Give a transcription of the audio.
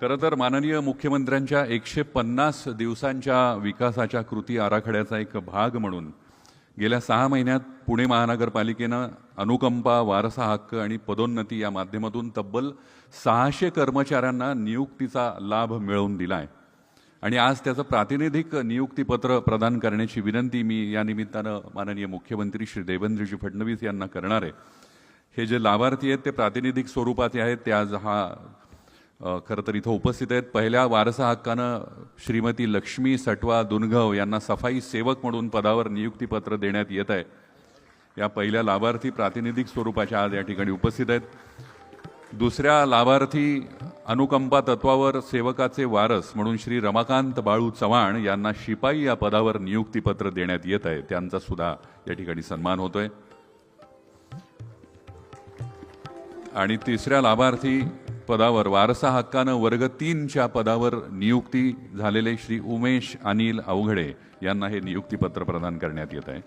खरं तर माननीय मुख्यमंत्र्यांच्या एकशे पन्नास दिवसांच्या विकासाच्या कृती आराखड्याचा एक भाग म्हणून गेल्या सहा महिन्यात पुणे महानगरपालिकेनं अनुकंपा वारसा हक्क आणि पदोन्नती या माध्यमातून तब्बल सहाशे कर्मचाऱ्यांना नियुक्तीचा लाभ मिळवून दिला आहे आणि आज त्याचं प्रातिनिधिक नियुक्तीपत्र प्रदान करण्याची विनंती मी या निमित्तानं माननीय मुख्यमंत्री श्री देवेंद्रजी फडणवीस यांना करणार आहे. हे जे लाभार्थी आहेत ते प्रातिनिधिक स्वरूपाचे आहेत ते आज हा खरं तर इथं उपस्थित आहेत. पहिल्या वारसा हक्कानं श्रीमती लक्ष्मी सटवा दुनघव यांना सफाई सेवक म्हणून पदावर नियुक्तीपत्र देण्यात येत आहे. या पहिल्या लाभार्थी प्रातिनिधिक स्वरूपाच्या आज या ठिकाणी उपस्थित आहेत. दुसऱ्या लाभार्थी अनुकंपा तत्वावर सेवकाचे वारस म्हणून श्री रमाकांत बाळू चव्हाण यांना शिपाई या पदावर नियुक्तीपत्र देण्यात येत आहे. त्यांचा सुद्धा या ठिकाणी सन्मान होतोय. आणि तिसऱ्या लाभार्थी पदावर वारसा हक्कानं वर्ग तीनच्या पदावर नियुक्ती झालेले श्री उमेश अनिल अवघडे यांना हे नियुक्तीपत्र प्रदान करण्यात येत आहे.